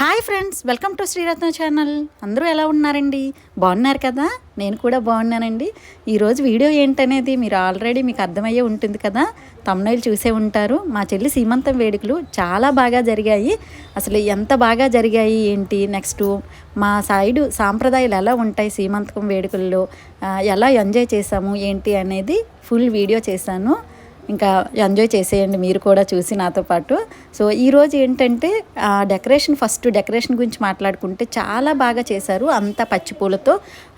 Hi friends welcome to Sriratna channel. అందరూ ఎలా ఉన్నారండి? బాగున్నారు కదా? నేను కూడా బాగున్నానండి. ఈరోజు వీడియో ఏంటనేది మీరు ఆల్రెడీ మీకు అర్థమయ్యే ఉంటుంది కదా? తమ్నైల్ చూసే ఉంటారు. మా చెల్లి సీమంతం వేడుకలు చాలా బాగా జరిగాయి. అసలు ఎంత బాగా జరిగాయి ఏంటి? నెక్స్ట్ మా సైడు సాంప్రదాయాలు ఎలా ఉంటాయి సీమంతకం వేడుకల్లో? ఎలా ఎంజాయ్ చేసాము ఏంటి అనేది ఫుల్ వీడియో చేశాను. ఇంకా ఎంజాయ్ చేసేయండి మీరు కూడా చూసి నాతో పాటు. సో ఈరోజు ఏంటంటే డెకరేషన్ ఫస్ట్ డెకరేషన్ గురించి మాట్లాడుకుంటే చాలా బాగా చేశారు. అంతా పచ్చి పూలతో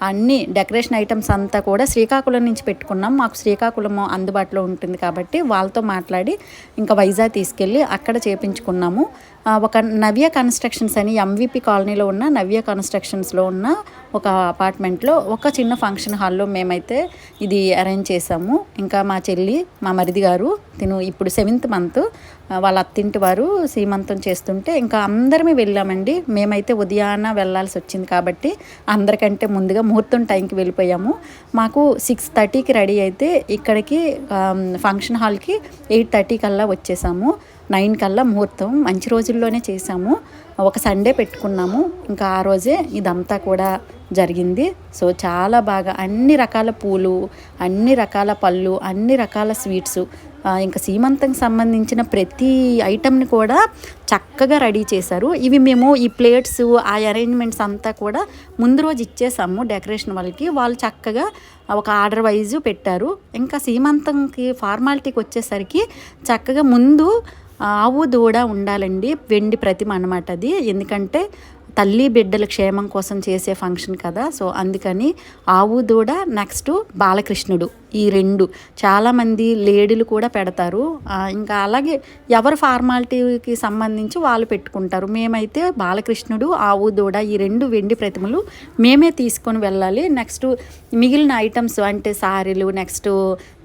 అన్ని డెకరేషన్ ఐటమ్స్ అంతా కూడా శ్రీకాకుళం నుంచి పెట్టుకున్నాం. మాకు శ్రీకాకుళం అందుబాటులో ఉంటుంది కాబట్టి వాళ్ళతో మాట్లాడి ఇంకా వైజాగ్ తీసుకెళ్ళి అక్కడ చేపించుకున్నాము. ఒక నవ్య కన్స్ట్రక్షన్స్ అని ఎంవిపి కాలనీలో ఉన్న నవ్య కన్స్ట్రక్షన్స్లో ఉన్న ఒక అపార్ట్మెంట్లో ఒక చిన్న ఫంక్షన్ హాల్లో మేమైతే ఇది అరేంజ్ చేసాము ఇంకా మా చెల్లి మా మరిది గారు తిను ఇప్పుడు సెవెంత్ మంత్ వాళ్ళ అత్తింటి వారు సీమంతం చేస్తుంటే ఇంకా అందరమే వెళ్ళామండి. మేమైతే ఉదయాన వెళ్ళాల్సి వచ్చింది కాబట్టి అందరికంటే ముందుగా ముహూర్తం టైంకి వెళ్ళిపోయాము. మాకు సిక్స్ థర్టీకి రెడీ అయితే ఇక్కడికి ఫంక్షన్ హాల్కి ఎయిట్ థర్టీ కల్లా వచ్చేసాము. నైన్ కల్లా ముహూర్తం. మంచి రోజుల్లోనే చేసాము ఒక సండే పెట్టుకున్నాము. ఇంకా ఆ రోజే ఇదంతా కూడా జరిగింది. సో చాలా బాగా అన్ని రకాల పూలు అన్ని రకాల పళ్ళు అన్ని రకాల స్వీట్స్ ఇంకా సీమంతంకి సంబంధించిన ప్రతి ఐటమ్ని కూడా చక్కగా రెడీ చేశారు. ఇవి మేము ఈ ప్లేట్స్ ఆ అరేంజ్మెంట్స్ అంతా కూడా ముందు రోజు ఇచ్చేసాము డెకరేషన్ వాళ్ళకి. వాళ్ళు చక్కగా ఒక ఆర్డర్ వైజ్ పెట్టారు. ఇంకా సీమంతంకి ఫార్మాలిటీకి వచ్చేసరికి చక్కగా ముందు ఆవు దూడ ఉండాలండి వెండి ప్రతిమ అనమాట అది. ఎందుకంటే తల్లి బిడ్డల క్షేమం కోసం చేసే ఫంక్షన్ కదా. సో అందుకని ఆవు దూడ నెక్స్ట్ బాలకృష్ణుడు ఈ రెండు. చాలామంది లేడీలు కూడా పెడతారు. ఇంకా అలాగే ఎవరు ఫార్మాలిటీకి సంబంధించి వాళ్ళు పెట్టుకుంటారు. మేమైతే బాలకృష్ణుడు ఆవు దూడ ఈ రెండు వెండి ప్రతిమలు మేమే తీసుకొని వెళ్ళాలి. నెక్స్ట్ మిగిలిన ఐటమ్స్ అంటే సారీలు నెక్స్ట్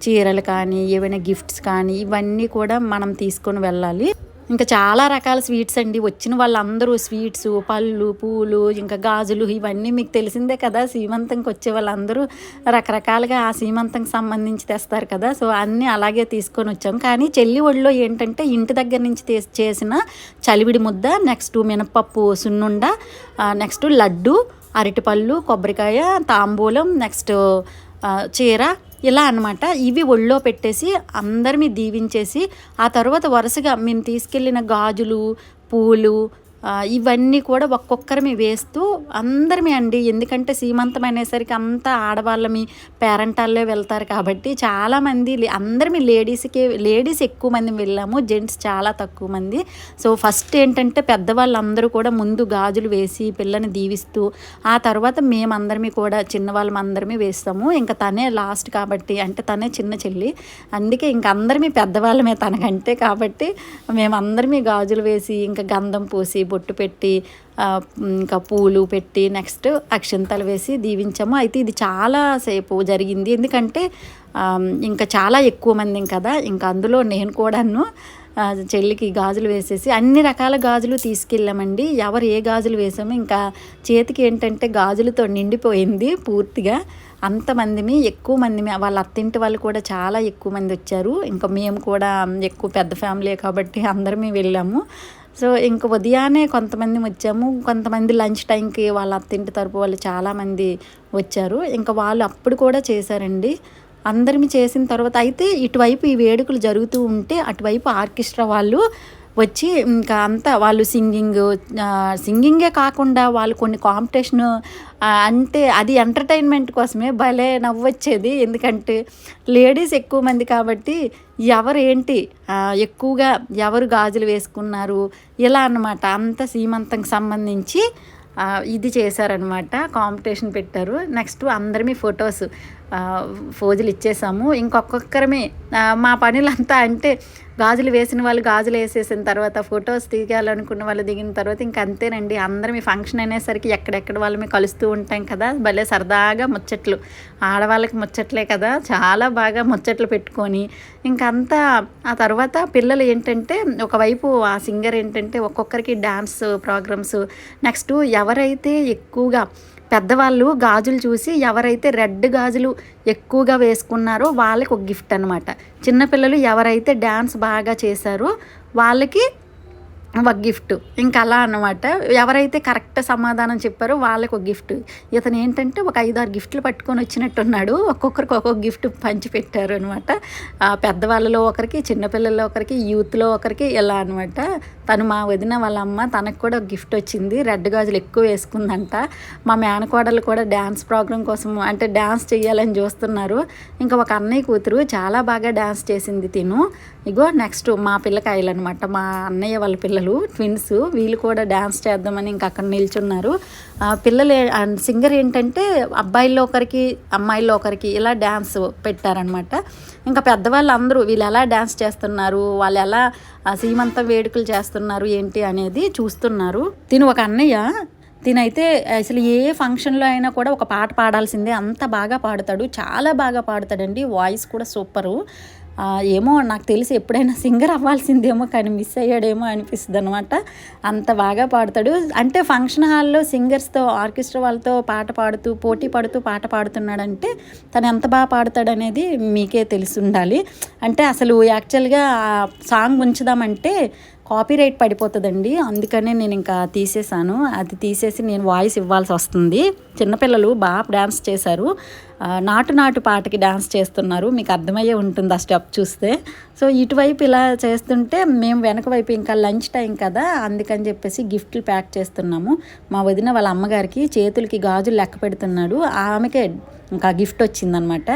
చీరలు కానీ ఏవైనా గిఫ్ట్స్ కానీ ఇవన్నీ కూడా మనం తీసుకొని వెళ్ళాలి. ఇంకా చాలా రకాల స్వీట్స్ అండి. వచ్చిన వాళ్ళందరూ స్వీట్స్ పళ్ళు పూలు ఇంకా గాజులు ఇవన్నీ మీకు తెలిసిందే కదా. సీమంతంకి వచ్చే వాళ్ళందరూ రకరకాలుగా ఆ సీమంతంకి సంబంధించి తెస్తారు కదా. సో అన్నీ అలాగే తీసుకొని వచ్చాం. కానీ చెల్లి ఒడిలో ఏంటంటే ఇంటి దగ్గర నుంచి తీస్- చేసిన చలివిడి ముద్ద నెక్స్ట్ మినపప్పు సున్నుండ నెక్స్ట్ లడ్డు అరటిపళ్ళు కొబ్బరికాయ తాంబూలం నెక్స్ట్ చీర ఇలా అన్నమాట. ఇవి ఒళ్ళో పెట్టేసి అందరినీ దీవించేసి ఆ తర్వాత వరుసగా మేము తీసుకెళ్ళిన గాజులు పూలు ఇవన్నీ కూడా ఒక్కొక్కరిమి వేస్తూ అందరిమి అండి. ఎందుకంటే సీమంతం అనేసరికి అంతా ఆడవాళ్ళమి పేరెంటాల్లో వెళ్తారు కాబట్టి చాలామంది అందరిమి లేడీస్కి లేడీస్ ఎక్కువ మంది వెళ్ళాము. జెంట్స్ చాలా తక్కువ మంది. సో ఫస్ట్ ఏంటంటే పెద్దవాళ్ళందరూ కూడా ముందు గాజులు వేసి పిల్లని దీవిస్తూ ఆ తర్వాత మేమందరిమి కూడా చిన్నవాళ్ళం అందరిమి వేస్తాము. ఇంకా తనే లాస్ట్ కాబట్టి అంటే తనే చిన్న చెల్లి. అందుకే ఇంక అందరిమి పెద్దవాళ్ళమే తనకంటే కాబట్టి మేమందరిమి గాజులు వేసి ఇంకా గంధం పూసి బొట్టు పెట్టి ఇంకా పూలు పెట్టి నెక్స్ట్ అక్షంతలు వేసి దీవించాము. అయితే ఇది చాలా సేపు జరిగింది. ఎందుకంటే ఇంకా చాలా ఎక్కువ మంది కదా. ఇంకా అందులో నేను కూడాను చెల్లికి గాజులు వేసేసి అన్ని రకాల గాజులు తీసుకెళ్ళామండి. ఎవరు ఏ గాజులు వేసామో ఇంకా చేతికి ఏంటంటే గాజులతో నిండిపోయింది పూర్తిగా. అంతమందిమి ఎక్కువ మందిమి వాళ్ళ అత్తింటి వాళ్ళు కూడా చాలా ఎక్కువ మంది వచ్చారు. ఇంకా మేము కూడా ఎక్కువ పెద్ద ఫ్యామిలీ కాబట్టి అందరమే వెళ్ళాము. సో ఇంక ఉదయాన్నే కొంతమంది వచ్చాము. కొంతమంది లంచ్ టైంకి వాళ్ళ అత్తింటి తరపు వాళ్ళు చాలామంది వచ్చారు. ఇంకా వాళ్ళు అప్పుడు కూడా చేశారండి. అందరిమి చేసిన తర్వాత అయితే ఇటువైపు ఈ వేడుకలు జరుగుతూ ఉంటే అటువైపు ఆర్కెస్ట్రా వాళ్ళు వచ్చి ఇంకా అంతా వాళ్ళు సింగింగ్ సింగింగే కాకుండా వాళ్ళు కొన్ని కాంపిటీషన్ అంటే అది ఎంటర్టైన్మెంట్ కోసమే భలే నవ్వొచ్చేది. ఎందుకంటే లేడీస్ ఎక్కువ మంది కాబట్టి ఎవరు ఏంటి ఎక్కువగా ఎవరు గాజులు వేసుకున్నారు ఇలా అన్నమాట. అంత సీమంతంకి సంబంధించి ఇది చేశారనమాట కాంపిటీషన్ పెట్టారు. నెక్స్ట్ అందరిమీ ఫొటోస్. ఫోజులు ఇచ్చేసాము. ఇంకొక్కొక్కరమే మా పనులంతా అంటే గాజులు వేసిన వాళ్ళు గాజులు వేసేసిన తర్వాత ఫొటోస్ దిగాలనుకున్న వాళ్ళు దిగిన తర్వాత ఇంక అంతేనండి. అందరం ఈ ఫంక్షన్ అనేసరికి ఎక్కడెక్కడ వాళ్ళమే కలుస్తూ ఉంటాం కదా. భలే సరదాగా ముచ్చట్లు. ఆడవాళ్ళకి ముచ్చట్లే కదా. చాలా బాగా ముచ్చట్లు పెట్టుకొని ఇంకంతా ఆ తర్వాత పిల్లలు ఏంటంటే ఒకవైపు ఆ సింగర్ ఏంటంటే ఒక్కొక్కరికి డ్యాన్స్ ప్రోగ్రామ్స్. నెక్స్ట్ ఎవరైతే ఎక్కువగా పెద్దవాళ్ళు గాజులు చూసి ఎవరైతే రెడ్ గాజులు ఎక్కువగా వేసుకున్నారో వాళ్ళకి ఒక గిఫ్ట్ అనమాట చిన్నపిల్లలు ఎవరైతే డ్యాన్స్ బాగా చేశారో వాళ్ళకి ఒక గిఫ్ట్. ఇంకా అలా అన్నమాట. ఎవరైతే కరెక్ట్ సమాధానం చెప్పారో వాళ్ళకి ఒక గిఫ్ట్. ఇతను ఏంటంటే ఒక ఐదు ఆరు గిఫ్ట్లు పట్టుకొని వచ్చినట్టున్నాడు. ఒక్కొక్కరికి ఒక్కొక్క గిఫ్ట్ పంచి పెట్టారు అనమాట పెద్దవాళ్ళలో ఒకరికి చిన్నపిల్లల్లో ఒకరికి యూత్లో ఒకరికి ఇలా అనమాట తను మా వదిన వాళ్ళ అమ్మ తనకు కూడా ఒక గిఫ్ట్ వచ్చింది. రెడ్ గాజులు ఎక్కువ వేసుకుందంట. మా మేనకోడలు కూడా డ్యాన్స్ ప్రోగ్రామ్ కోసం అంటే డ్యాన్స్ చేయాలని చూస్తున్నారు. ఇంకా ఒక అన్నయ్య కూతురు చాలా బాగా డ్యాన్స్ చేసింది తిను. ఇగో నెక్స్ట్ మా పిల్లకాయలు అనమాట మా అన్నయ్య వాళ్ళ పిల్లలు ట్విన్స్ వీళ్ళు కూడా డ్యాన్స్ చేద్దామని ఇంకా అక్కడ నిల్చున్నారు. పిల్లలు సింగర్ ఏంటంటే అబ్బాయిల్లో ఒకరికి అమ్మాయిల్లో ఒకరికి ఇలా డ్యాన్స్ పెట్టారనమాట. ఇంకా పెద్దవాళ్ళు అందరూ వీళ్ళు ఎలా డ్యాన్స్ చేస్తున్నారు వాళ్ళు ఎలా సీమంతం వేడుకలు చేస్తున్నారు ఏంటి అనేది చూస్తున్నారు. తిను ఒక అన్నయ్య తినైతే అసలు ఏ ఫంక్షన్లో అయినా కూడా ఒక పాట పాడాల్సిందే. అంత బాగా పాడతాడు. చాలా బాగా పాడతాడండి. వాయిస్ కూడా సూపరు. ఏమో నాకు తెలిసి ఎప్పుడైనా సింగర్ అవ్వాల్సిందేమో కానీ మిస్ అయ్యాడేమో అనిపిస్తుంది అనమాట అంత బాగా పాడతాడు. అంటే ఫంక్షన్ హాల్లో సింగర్స్తో ఆర్కెస్ట్రా వాళ్ళతో పాట పాడుతూ పోటీ పడుతూ పాట పాడుతున్నాడంటే తను ఎంత బాగా పాడతాడనేది మీకే తెలిసి ఉండాలి. అంటే అసలు యాక్చువల్గా సాంగ్ ఉంచుదామంటే కాపీరైట్ పడిపోతుందండి. అందుకనే నేను ఇంకా తీసేసాను అది తీసేసి నేను వాయిస్ ఇవ్వాల్సి వస్తుంది. చిన్నపిల్లలు బాగా డ్యాన్స్ చేశారు. నాటు నాటు పాటకి డ్యాన్స్ చేస్తున్నారు. మీకు అర్థమయ్యే ఉంటుంది ఆ స్టెప్ చూస్తే. సో ఇటువైపు ఇలా చేస్తుంటే మేము వెనక వైపు ఇంకా లంచ్ టైం కదా అందుకని చెప్పేసి గిఫ్ట్లు ప్యాక్ చేస్తున్నాము. మా వదిన వాళ్ళ అమ్మగారికి చేతులకి గాజులు లెక్క పెడుతున్నాడు. ఆమెకే ఇంకా గిఫ్ట్ వచ్చిందనమాట.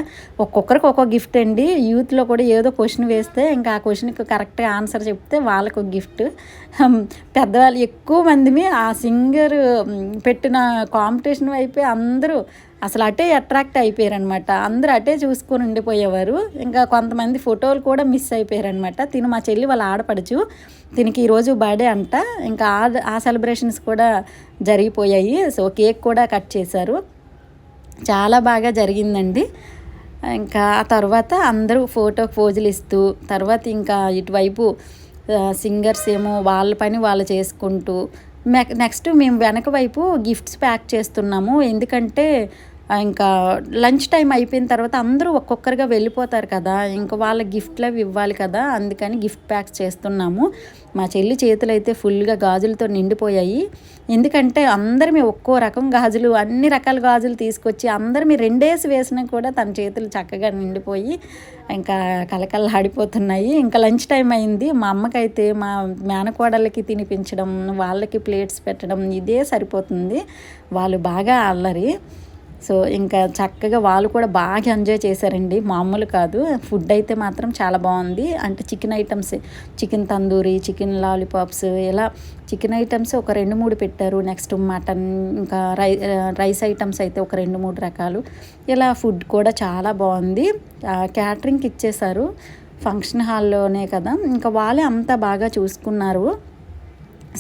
ఒక్కొక్కరికి ఒక్కొక్క గిఫ్ట్ అండి. యూత్లో కూడా ఏదో క్వశ్చన్ వేస్తే ఇంకా ఆ క్వశ్చన్కి కరెక్ట్గా ఆన్సర్ చెప్తే వాళ్ళకు గిఫ్ట్. పెద్దవాళ్ళు ఎక్కువ మందిమి ఆ సింగర్ పెట్టిన కాంపిటీషన్ వైపే అందరూ అసలు అటే అట్రాక్ట్ అయిపోయారనమాట. అందరూ అటే చూసుకొని ఉండిపోయేవారు. ఇంకా కొంతమంది ఫోటోలు కూడా మిస్ అయిపోయారనమాట. తిను మా చెల్లి వాళ్ళ ఆడపడుచు దీనికి ఈరోజు బర్త్డే అంట. ఇంకా ఆ ఆ సెలబ్రేషన్స్ కూడా జరిగిపోయాయి. సో కేక్ కూడా కట్ చేశారు. చాలా బాగా జరిగిందండి. ఇంకా ఆ తర్వాత అందరూ ఫోటో పోజులు ఇస్తూ తర్వాత ఇంకా ఇటువైపు సింగర్స్ ఏమో వాళ్ళ పని వాళ్ళు చేసుకుంటూ నెక్స్ట్ మేము వెనక వైపు గిఫ్ట్స్ ప్యాక్ చేస్తున్నాము. ఎందుకంటే ఇంకా లంచ్ టైం అయిపోయిన తర్వాత అందరూ ఒక్కొక్కరుగా వెళ్ళిపోతారు కదా ఇంకా వాళ్ళ గిఫ్ట్లు అవి ఇవ్వాలి కదా అందుకని గిఫ్ట్ ప్యాక్స్ చేస్తున్నాము. మా చెల్లి చేతులు అయితే ఫుల్గా గాజులతో నిండిపోయాయి. ఎందుకంటే అందరిమీ ఒక్కో రకం గాజులు అన్ని రకాల గాజులు తీసుకొచ్చి అందరిమి రెండేసి వేసినా కూడా తన చేతులు చక్కగా నిండిపోయి ఇంకా కలకల్లాడిపోతున్నాయి ఇంకా లంచ్ టైం అయింది. మా అమ్మకైతే మా మేనకోడలకి తినిపించడం వాళ్ళకి ప్లేట్స్ పెట్టడం ఇదే సరిపోతుంది. వాళ్ళు బాగా అల్లరి. సో ఇంకా చక్కగా వాళ్ళు కూడా బాగా ఎంజాయ్ చేశారండి. మామూలు కాదు. ఫుడ్ అయితే మాత్రం చాలా బాగుంది. అంటే chicken items chicken tandoori chicken lollipops ఇలా చికెన్ ఐటమ్స్ ఒక రెండు మూడు పెట్టారు. నెక్స్ట్ మటన్ ఇంకా రై రైస్ ఐటమ్స్ అయితే ఒక రెండు మూడు రకాలు. ఇలా ఫుడ్ కూడా చాలా బాగుంది. క్యాటరింగ్కి ఇచ్చేశారు. ఫంక్షన్ హాల్లోనే కదా. ఇంకా వాళ్ళే అంతా బాగా చూసుకున్నారు.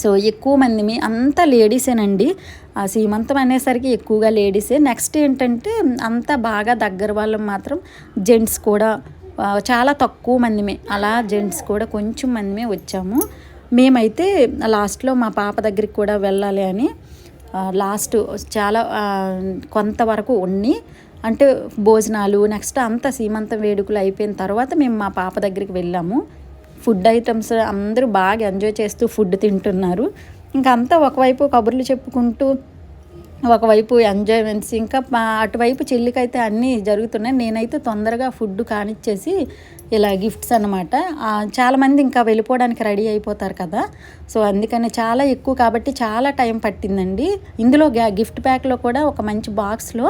సో ఎక్కువ మంది మీ అంతా లేడీసేనండి ఆ సీమంతం అనేసరికి ఎక్కువగా లేడీసే నెక్స్ట్ ఏంటంటే అంతా బాగా దగ్గర వాళ్ళం మాత్రం జెంట్స్ కూడా చాలా తక్కువ మందిమే. అలా జెంట్స్ కూడా కొంచెం మందిమే వచ్చాము. మేమైతే లాస్ట్లో మా పాప దగ్గరికి కూడా వెళ్ళాలి అని లాస్ట్ చాలా కొంతవరకు ఉండి అంటే భోజనాలు నెక్స్ట్ అంతా సీమంతం వేడుకలు అయిపోయిన తర్వాత మేము మా పాప దగ్గరికి వెళ్ళాము. ఫుడ్ ఐటమ్స్ అందరూ బాగా ఎంజాయ్ చేస్తూ ఫుడ్ తింటున్నారు. ఇంకా అంతా ఒకవైపు కబుర్లు చెప్పుకుంటూ ఒకవైపు ఎంజాయ్మెంట్స్ ఇంకా అటువైపు చెల్లికైతే అన్నీ జరుగుతున్నాయి. నేనైతే తొందరగా ఫుడ్ కానిచ్చేసి ఇలా గిఫ్ట్స్ అనమాట చాలామంది ఇంకా వెళ్ళిపోవడానికి రెడీ అయిపోతారు కదా. సో అందుకని చాలా ఎక్కువ కాబట్టి చాలా టైం పట్టిందండి. ఇందులో గిఫ్ట్ ప్యాక్లో కూడా ఒక మంచి బాక్స్లో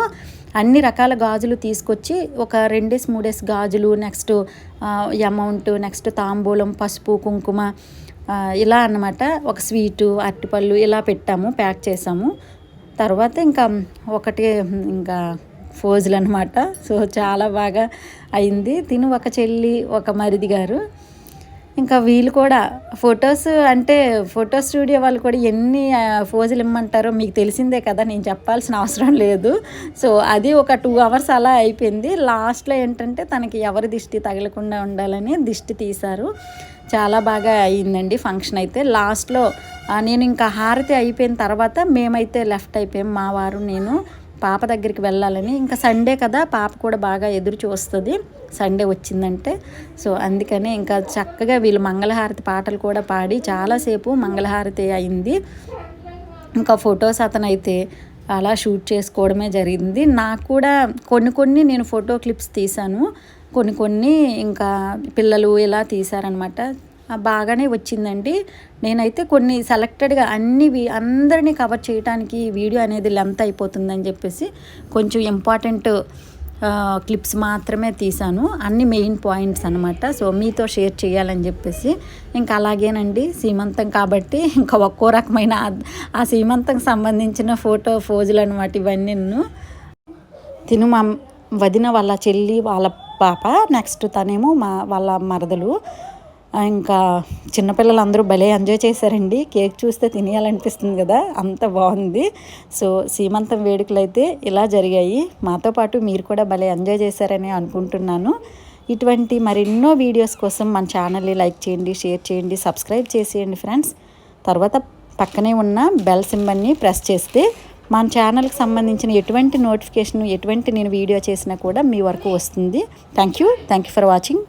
అన్ని రకాల గాజులు తీసుకొచ్చి ఒక రెండేసి మూడేసి గాజులు నెక్స్ట్ అమౌంట్ నెక్స్ట్ తాంబూలం పసుపు కుంకుమ ఇలా అన్నమాట. ఒక స్వీటు అరటిపళ్ళు ఇలా పెట్టాము ప్యాక్ చేసాము. తర్వాత ఇంకా ఒకటి ఇంకా ఫోజులు అనమాట సో చాలా బాగా అయింది. తిను ఒక చెల్లి ఒక మరిది గారు. ఇంకా వీళ్ళు కూడా ఫొటోస్ అంటే ఫోటో స్టూడియో వాళ్ళు కూడా ఎన్ని ఫోజులు ఇమ్మంటారో మీకు తెలిసిందే కదా నేను చెప్పాల్సిన అవసరం లేదు. సో అది ఒక టూ అవర్స్ అలా అయిపోయింది. లాస్ట్లో ఏంటంటే తనకి ఎవరి దిష్టి తగలకుండా ఉండాలని దిష్టి తీశారు. చాలా బాగా అయిందండి ఫంక్షన్ అయితే. లాస్ట్లో నేను ఇంకా హారతి అయిపోయిన తర్వాత మేమైతే లెఫ్ట్ అయిపోయాం మా వారు నేను. పాప దగ్గరికి వెళ్ళాలని. ఇంకా సండే కదా పాప కూడా బాగా ఎదురు చూస్తుంది. సండే వచ్చిందంటే. సో అందుకనే ఇంకా చక్కగా వీళ్ళు మంగళహారతి పాటలు కూడా పాడి చాలాసేపు మంగళహారతి అయింది. ఇంకా ఫొటోస్ అతనైతే అలా షూట్ చేసుకోవడమే జరిగింది. నాకు కూడా కొన్ని కొన్ని నేను ఫోటో క్లిప్స్ తీశాను. కొన్ని కొన్ని ఇంకా పిల్లలు ఇలా తీశారనమాట. బాగానే వచ్చిందండి. నేనైతే కొన్ని సెలెక్టెడ్గా అన్ని అందరినీ కవర్ చేయడానికి వీడియో అనేది లెంత్ అయిపోతుందని చెప్పేసి కొంచెం ఇంపార్టెంట్ క్లిప్స్ మాత్రమే తీశాను. అన్ని మెయిన్ పాయింట్స్ అనమాట సో మీతో షేర్ చేయాలని చెప్పేసి ఇంకా అలాగేనండి. సీమంతం కాబట్టి ఇంకా ఒక్కో రకమైన ఆ- సీమంతం సీమంతంకి సంబంధించిన ఫోటో ఫోజులు అనమాట ఇవన్నీ తిను మా వదిన వాళ్ళ చెల్లి వాళ్ళ పాప నెక్స్ట్ తనేమో మా వాళ్ళ మరదలు. ఇంకా చిన్నపిల్లలు అందరూ భలే ఎంజాయ్ చేశారండి. కేక్ చూస్తే తినేయాలనిపిస్తుంది కదా అంత బాగుంది. సో సీమంతం వేడుకలు అయితే ఇలా జరిగాయి. మాతో పాటు మీరు కూడా భలే ఎంజాయ్ చేశారని అనుకుంటున్నాను. ఇటువంటి మరెన్నో వీడియోస్ కోసం మన ఛానల్ని లైక్ చేయండి షేర్ చేయండి సబ్స్క్రైబ్ చేసేయండి ఫ్రెండ్స్. తర్వాత పక్కనే ఉన్న బెల్ సింబల్ని ప్రెస్ చేస్తే మన ఛానల్కి సంబంధించిన ఎటువంటి నోటిఫికేషన్ ఎటువంటి నేను వీడియో చేసినా కూడా మీ వరకు వస్తుంది. Thank you. Thank you for watching.